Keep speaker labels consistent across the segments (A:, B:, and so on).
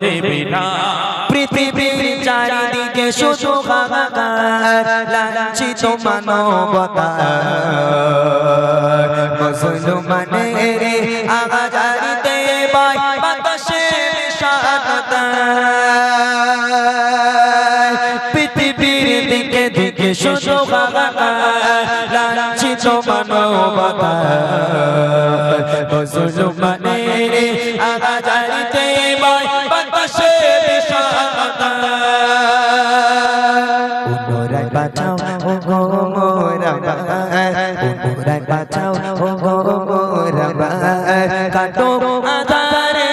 A: দেবে না।
B: পৃথিবীর চারিদিকে শুধু হাহাকার, লাঞ্ছিত মানবতা মুসলমানের আগাজারিতে বাই বাতাসে বিষাদতা পৃথিবীর দিকে দিকে শুধু হাহাকার, লাঞ্ছিত মানবতা মুসলমানের বাঁচাও ও গো কাটো আধারে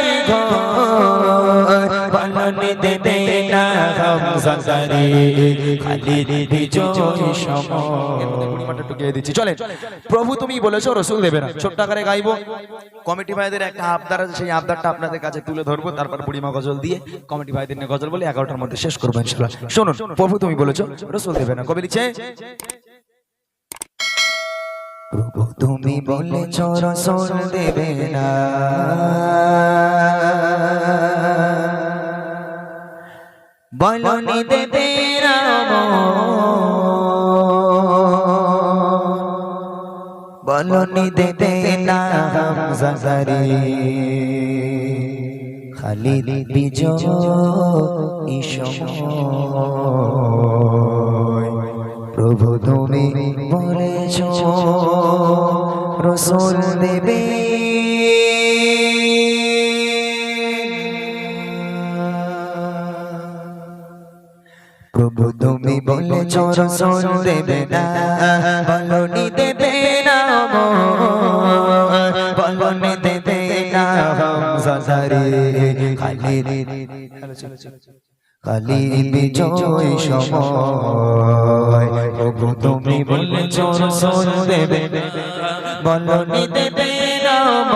B: দেবে না সংসারে
C: প্রভু তুমি বলেছ রসুল দেবে না ছোট্ট আকারে গাইবো কমিটি ভাইদের একটা আবদার আছে সেই আবদারটা আপনাদের কাছে তুলে ধরবো তারপর বুড়িমা গজল দিয়ে কমিটি ভাইদের নিয়ে গজল বলে এগারোটার মধ্যে শেষ করব ইনশাল্লাহ শুনুন প্রভু তুমি বলেছ রসুল দেবে না কবি লিখছে
B: প্রভু তুমি বলেছ রসুল দেবে না। বলনি দেবে রাম বলনি দেবে না। খালি বিজয় ইসময়। প্রভু তুমি বলেছ। রসুল দেবে। প্রভু তুমি বলেছ রসুল দেবে না, বলনি দেবে না বলনি দেবে না হামজারে খালি কালি বিজয় সময়। প্রভু তুমি বলেছ রসুল দেবে। বলনি দেবে রাম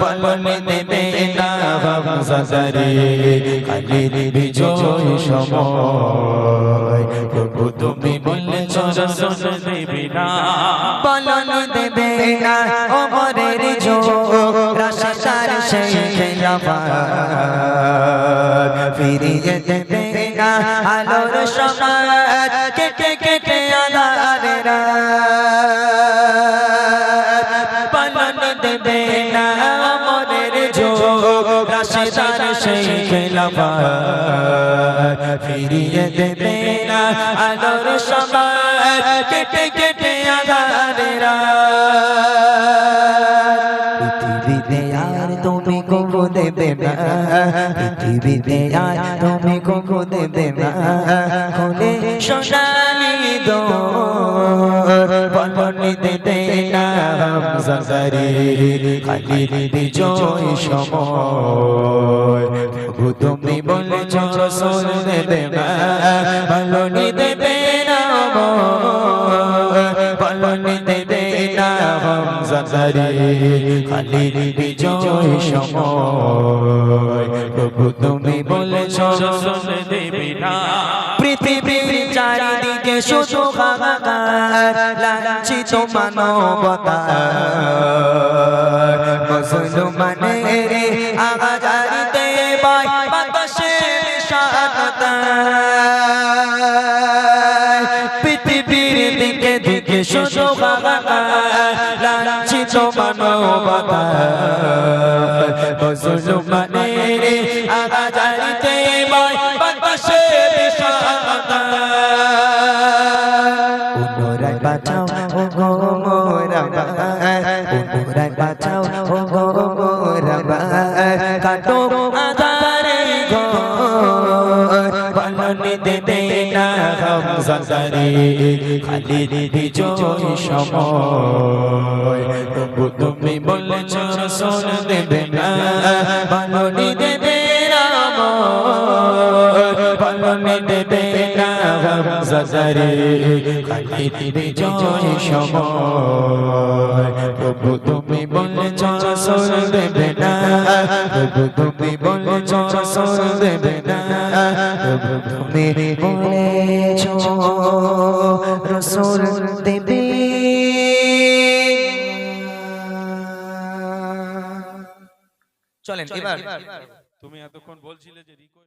B: বলনি দেবে না হামজারে কালি বিজয় সময়। প্রভু তুমি বলেছ রসুল
A: দেবে না।
B: ফিরিয়ে দেবে না আলোর খেলাফাত ফিরিয়ে দেবে না আলোর সবার। কেটে কেটে আধারের। দেবে না। পৃথিবীতে আর তুমি কবু দেবে না। খোলে সোনালি দোর বলনি দেবে না হামজারে খালি বিজয় সময়। তুমি বলেছ, রসুল না বলনি দেবে না, বলনি দেবে না হামজারে খালি বিজয় সময়। প্রভু তুমি বলেছ, পৃথিবীর চারিদিকে শুধু হাহাকার, লাঞ্ছিত পৃথিবীর দিকে দিকে শুধু লাঞ্ছিত মানবতা মুসলমানের আগাজারিতে বাই বাতাসে বিষাদতা পুনরায় বাঁচাও ও গো মোরা পুনরায় বাঁচাও ও সময় তুমি বলেছ রসুল দেবে না। বলনি দেবে বলনি দেবে না হামজারে খালি বিজয় সময়। তুমি বলেছ রসুল দেবে না। তুমি বলেছ রসুল দেবে না। তুমি বলেছ রসুল দেবে
C: চলেন এবার
A: তুমি এতক্ষণ বলছিলে যে রিকোয়েস্ট